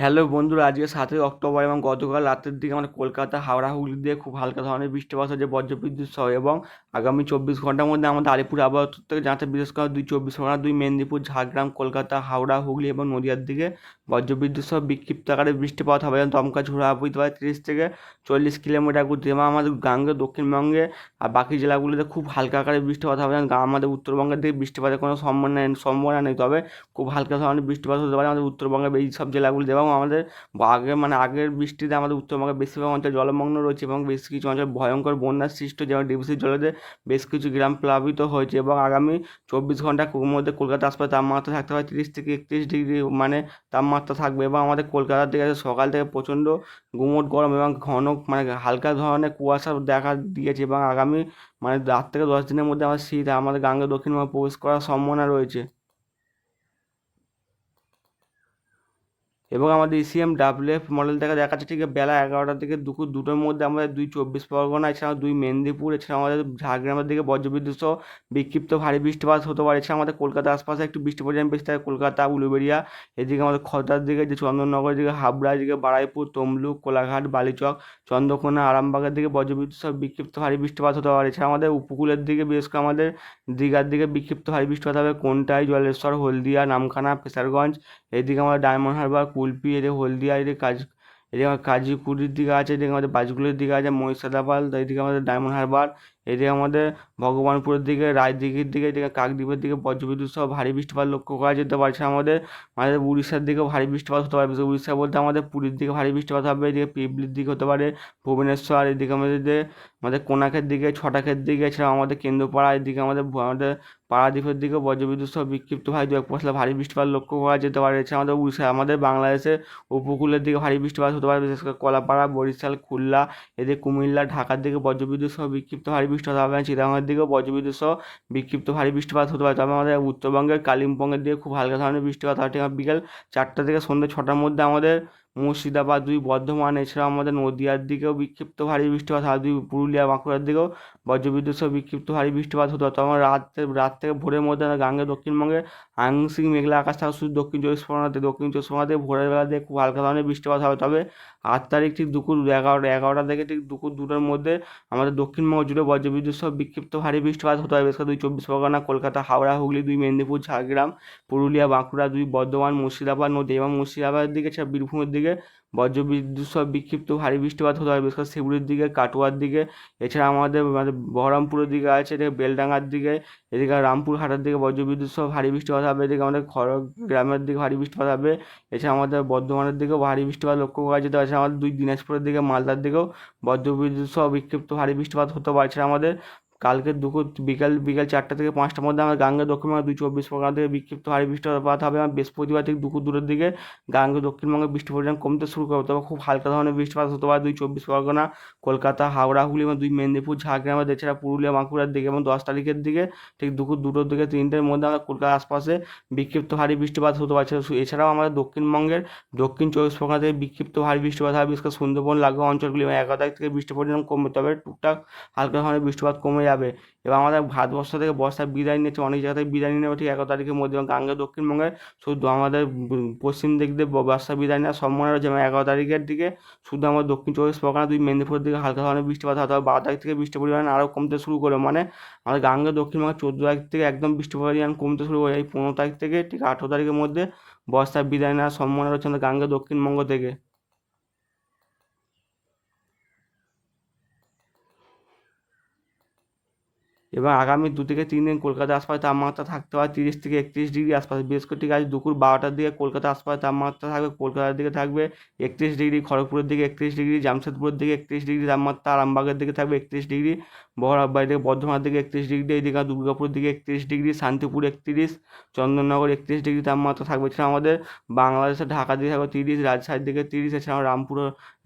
Hello বন্ধুরা, আজকে সাতই অক্টোবর এবং গতকাল রাতের দিকে আমাদের কলকাতা, হাওড়া, হুগলি দিয়ে খুব হালকা ধরনের বৃষ্টিপাত হয়েছে, বজ্রবিদ্যুৎ সহ এবং আগামী চব্বিশ ঘণ্টার মধ্যে আমাদের আলিপুর আবহাওয়া থেকে জানাতে বিশেষ করে দুই চব্বিশ ঘণ্টা, দুই মেদিনীপুর, ঝাড়গ্রাম, কলকাতা, হাওড়া, হুগলি এবং নদিয়ার দিকে বজ্রবিদ্যুৎ সহ বিক্ষিপ্ত আকারে বৃষ্টিপাত হবে। এবং দমকা ঝোড়া বইতে পারে তিরিশ থেকে চল্লিশ কিলোমিটার গতি এবং আমাদের গাঙ্গে, দক্ষিণবঙ্গে আর বাকি জেলাগুলিতে খুব হালকা আকারে বৃষ্টিপাত হবে। এবং আমাদের উত্তরবঙ্গের দিকে বৃষ্টিপাতের কোনো সম্ভাবনা সম্ভাবনা নেই। তবে খুব হালকা ধরনের বৃষ্টিপাত হতে পারে আমাদের উত্তরবঙ্গের এই সব জেলাগুলিতে এবং আমাদের আগে মানে আগের বৃষ্টিতে আমাদের উত্তরবঙ্গের বেশিরভাগ অঞ্চল জলমগ্ন রয়েছে এবং বেশ কিছু অঞ্চল ভয়ঙ্কর বন্যার সৃষ্টি যেমন ডিবিসির জলেতে বেশ কিছু গ্রাম প্লাবিত হয়েছে এবং আগামী চব্বিশ ঘণ্টার মধ্যে কলকাতা আশপাশে তাপমাত্রা থাকতে পারে তিরিশ থেকে একত্রিশ ডিগ্রি মানে তাপমাত্রা থাকবে এবং আমাদের কলকাতার দিকে সকাল থেকে প্রচণ্ড গুমোট গরম এবং ঘন মানে হালকা ধরনের কুয়াশা দেখা দিয়েছে এবং আগামী মানে রাত থেকে দশ দিনের মধ্যে আমাদের শীত, আমাদের গাঙ্গে দক্ষিণবঙ্গে প্রবেশ করার সম্ভাবনা রয়েছে। এবং আমাদের ইসিএম ডাব্লিউএফ মডেল থেকে দেখাচ্ছে ঠিক বেলা এগারোটা থেকে দুপুর দুটোর মধ্যে আমাদের দুই চব্বিশ পরগনা, এছাড়াও দুই মেদিনীপুর এছাড়া আমাদের ঝাড়গ্রামের দিকে বজ্রবিদ্যুৎ সহ বিক্ষিপ্ত ভারী বৃষ্টিপাত হতে পারে। এছাড়া আমাদের কলকাতার আশপাশে একটু বৃষ্টি পরিমাণ বেশি থাকে কলকাতা, উলুবেড়িয়া, এদিকে আমাদের খর্দার দিকে যে চন্দননগরের দিকে হাবড়া, এদিকে বারাইপুর, তমলুক, কোলাঘাট, বালিচক, চন্দ্রকোনা, আরামবাগের দিকে বজ্রবিদ্যুৎ সহ বিক্ষিপ্ত ভারী বৃষ্টিপাত হতে পারে। এছাড়া আমাদের উপকূলের দিকে বিশেষ করে আমাদের দীঘার দিকে বিক্ষিপ্ত ভারী বৃষ্টিপাত হবে। কোনটাই, জলেশ্বর, হলদিয়া, নামখানা ফেসারগঞ্জ এদিকে আমাদের ডায়মন্ড হারবার কুলপি, এদিকে হলদিয়া, এদিকে কাজ, এদিকে আমার কাজীপুরির দিকে আছে, এদিকে আমাদের বাজগুলির দিকে আছে মহিষাদাবাল এদিকে আমাদের ডায়মন্ড হারবার এদিকে আমাদের ভগবানপুরের দিকে, রায়দিঘির দিকে, এদিকে কাকদ্বীপের দিকে বজ্রবিদ্যুৎ সহ ভারী বৃষ্টিপাত লক্ষ্য করা যেতে পারছে আমাদের আমাদের উড়িষ্যার দিকেও ভারী বৃষ্টিপাত হতে পারে। উড়িষ্যা বলতে আমাদের পুরীর দিকে ভারী বৃষ্টিপাত হবে, এদিকে পিপলির দিকে হতে পারে, ভুবনেশ্বর, এদিকে আমাদের আমাদের কোনাকের দিকে ছটাকের দিকে এছাড়াও আমাদের কেন্দ্রপাড়া, এদিকে আমাদের আমাদের পারাদ্বীপের দিকে বজ্রবিদ্যুৎ সহ বিক্ষিপ্ত ভারী দু এক পশলা ভারী বৃষ্টিপাত লক্ষ্য করা যেতে পারে। এছাড়া আমাদের উড়িষ্যা আমাদের বাংলাদেশের উপকূলের দিকে ভারী বৃষ্টিপাত হতে পারে, বিশেষ করে কলাপাড়া, বরিশাল, খুলনা, এদিকে কুমিল্লা, ঢাকার দিকে বজ্রবিদ্যুৎ সহ বিক্ষিপ্ত ভারী বৃষ্টিপাত হবে। চিটাগাংয়ের দিকেও বজ্রবিদ্যুৎ সহ বিক্ষিপ্ত ভারী বৃষ্টিপাত হতে পারে। তবে আমাদের উত্তরবঙ্গের কালিম্পংয়ের দিকে খুব হালকা ধরনের বৃষ্টিপাত হয়। ঠিক বিকেল চারটা থেকে সন্ধ্যে ছটার মধ্যে আমাদের মুর্শিদাবাদ, দুই বর্ধমান, এছাড়াও আমাদের নদীয়ার দিকেও বিক্ষিপ্ত ভারী বৃষ্টিপাত হয়। দুই পুরুলিয়া, বাঁকুড়ার দিকেও বজ্রবিদ্যুৎ সহ বিক্ষিপ্ত ভারী বৃষ্টিপাত হতো। তখন রাত রাত থেকে ভোরের মধ্যে গাঙ্গে, দক্ষিণবঙ্গে আংশিক মেঘলা আকাশ থাকা শুধু দক্ষিণ চব্বিশ পরগনাতে, দক্ষিণ চব্বিশ পরগনাতে ভোরের বেলা দিয়ে খুব হালকা ধরনের বৃষ্টিপাত হবে। তবে আট তারিখ ঠিক দুপুর এগারোটা এগারোটা থেকে ঠিক দুপুর দুটোর মধ্যে আমাদের দক্ষিণবঙ্গ জুড়ে বজ্রবিদ্যুৎ সহ বিক্ষিপ্ত ভারী বৃষ্টিপাত হতে হবে। করে দুই চব্বিশ পরগনা, কলকাতা, হাওড়া, হুগলি, দুই মেদিনীপুর, ঝাড়গ্রাম, পুরুলিয়া, বাঁকুড়া, দুই বর্ধমান, মুর্শিদাবাদ, নদী এবং মুর্শিদাবাদের দিকে, এছাড়া বীরভূমের দিকে বজ্রবিদ্যুৎ সব বিক্ষিপ্ত ভারী বৃষ্টিপাত হতে হবে বিশেষ করে শিবুরের দিকে, কাটোয়ার দিকে, এছাড়া আমাদের বহরমপুরের দিকে আছে, এদিকে বেলডাঙ্গার দিকে, এদিকে রামপুরহাটের দিকে বজ্রবিদ্যুৎ সহ ভারী বৃষ্টিপাত হবে, এদিকে আমাদের গ্রামের দিকে ভারী বৃষ্টিপাত হবে, এছাড়া আমাদের বর্ধমানের দিকেও ভারী বৃষ্টিপাত লক্ষ্য করা যেতে পারছে আমাদের দুই দিনাজপুরের দিকে, মালদার দিকেও বজ্রবিদ্যুৎ সহ বিক্ষিপ্ত ভারী বৃষ্টিপাত হতে পারছে আমাদের কালকে দুপুর বিকাল বিকাল চারটা থেকে পাঁচটার মধ্যে আমার গাঙ্গে দক্ষিণবঙ্গে দুই চব্বিশ পরগনা থেকে বিক্ষিপ্ত ভারী বৃষ্টিপাত হবে। আমার বৃহস্পতিবার থেকে দুপুর দূরের দিকে গাঙ্গে দক্ষিণবঙ্গে বৃষ্টি পরিমাণ কমতে শুরু করবে। তবে খুব হালকা ধরনের বৃষ্টিপাত হতে পারে দুই চব্বিশ পরগনা, কলকাতা, হাওড়া, হুগলি এবং দুই মেদিনীপুর, ঝাড়গ্রাম, এছাড়া পুরুলিয়া, বাঁকুড়ার দিকে এবং দশ তারিখের দিকে ঠিক দুপুর দুটোর দিকে তিনটের মধ্যে আমরা কলকাতার আশপাশে বিক্ষিপ্ত ভারী বৃষ্টিপাত হতে পারছে এছাড়াও আমাদের দক্ষিণবঙ্গের দক্ষিণ চব্বিশ পরগনা থেকে বিক্ষিপ্ত ভারী বৃষ্টিপাত হবে। বিশেষ করে সুন্দরবন, লাগোয়া অঞ্চলগুলি এবং এগারো তারিখ থেকে বৃষ্টি পরিমাণ কমবে। তবে টুকটাক হালকা ধরনের বৃষ্টিপাত কমে যাবে। এবং আমাদের ভারতবর্ষ থেকে বর্ষার বিদায় নিয়েছে অনেক জায়গা থেকে বিদায় নিয়ে ঠিক এগারো তারিখের মধ্যে। এবং গাঙ্গে দক্ষিণবঙ্গে শুধু আমাদের পশ্চিম দিক দিয়ে বর্ষা বিদায় নেওয়ার সম্ভাবনা রয়েছে। এবং এগারো তারিখের দিকে শুধু আমাদের দক্ষিণ চব্বিশ পরগনা, দুই মেদিনীপুরের দিকে হালকা ধরনের বৃষ্টিপাত হতে হবে বারো তারিখ থেকে বৃষ্টি পরিমাণ আরও কমতে শুরু করে। মানে আমাদের গাঙ্গে দক্ষিণবঙ্গে চোদ্দ তারিখ থেকে একদম বৃষ্টি পরিমাণ কমতে শুরু করে। এই পনেরো তারিখ থেকে ঠিক আঠেরো তারিখের মধ্যে বর্ষার বিদায় নেওয়ার সম্ভাবনা রয়েছে আমাদের গাঙ্গে দক্ষিণবঙ্গ থেকে। এবং আগামী দু থেকে তিন দিন কলকাতার আশপাশে তাপমাত্রা থাকতে পারে তিরিশ থেকে একত্রিশ ডিগ্রি আশপাশে। বৃহস্পতিবার আজ দুপুর বারোটার দিকে কলকাতার আশপাশে তাপমাত্রা থাকবে, কলকাতার দিকে থাকবে একত্রিশ ডিগ্রি, খড়গপুরের দিকে একত্রিশ ডিগ্রি, জামশেদপুরের দিকে একত্রিশ ডিগ্রি তাপমাত্রা, আরামবাগের দিকে থাকবে একত্রিশ ডিগ্রি বহরমপুর দিকে, বর্ধমানের দিকে একত্রিশ ডিগ্রি, এদিকে দুর্গাপুরের দিকে একত্রিশ ডিগ্রি, শান্তিপুর একত্রিশ, চন্দননগর একত্রিশ ডিগ্রি তাপমাত্রা থাকবে। এছাড়া আমাদের বাংলাদেশের ঢাকা দিকে থাকবে তিরিশ, রাজশাহীর দিকে তিরিশ, এছাড়াও রামপুর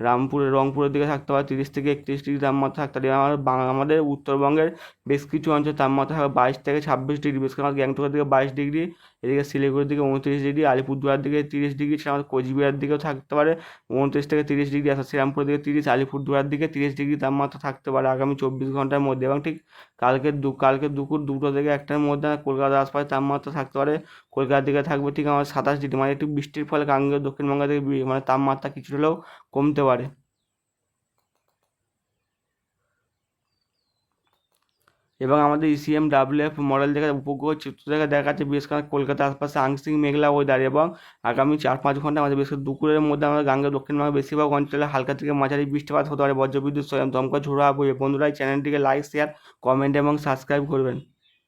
রামপুর রংপুরের দিকে থাকতে পারে তিরিশ থেকে একত্রিশ ডিগ্রি তাপমাত্রা থাকতে পারে। আমাদের আমাদের উত্তরবঙ্গের বেশ কিছু অঞ্চলে তাপমাত্রা থাকবে বাইশ থেকে ছাব্বিশ ডিগ্রি। বিশেষ করে আমাদের গ্যাংটকের দিকে বাইশ ডিগ্রি, এদিকে শিলিগুড়ির দিকে উনত্রিশ ডিগ্রি, আলিপুরদুয়ার দিকে তিরিশ ডিগ্রি সেটা আমাদের কোচবিহার দিকেও থাকতে পারে উনত্রিশ থেকে তিরিশ ডিগ্রি আসা শ্রীরামপুরের দিকে তিরিশ, আলিপুরদুয়ার দিকে তিরিশ ডিগ্রি তাপমাত্রা থাকতে পারে আগামী চব্বিশ ঘণ্টার মধ্যে। এবং ঠিক কালকে দু, কালকে দুপুর দুটো থেকে একটার মধ্যে কলকাতার আশপাশে তাপমাত্রা থাকতে পারে। কলকাতার দিকে থাকবে ঠিক আমার সাতাশ ডিগ্রি মানে একটু বৃষ্টির ফলে গাঙ্গেয় দক্ষিণবঙ্গ থেকে বি- মানে তাপমাত্রা কিছুটা হলেও কমতে পারে। এবং আমাদের ইসিএম ডাব্লিউ এফ মডেল থেকে উপগ্রহ চিত্র থেকে দেখাচ্ছে বিশেষ করে কলকাতার আশপাশে আংশিক মেঘলা ওয়েদার এবং আগামী চার পাঁচ ঘণ্টা আমাদের করে দুপুরের মধ্যে আমাদের গাঙ্গে দক্ষিণবঙ্গের বেশিরভাগ অঞ্চলে হালকা থেকে মাঝারি বৃষ্টিপাত হতে পারে। বজ্রবিদ্যুৎ স্বয়ং দমকা ঝোড়া হবে। বন্ধুরা চ্যানেলটিকে লাইক শেয়ার কমেন্ট এবং সাবস্ক্রাইব করবেন।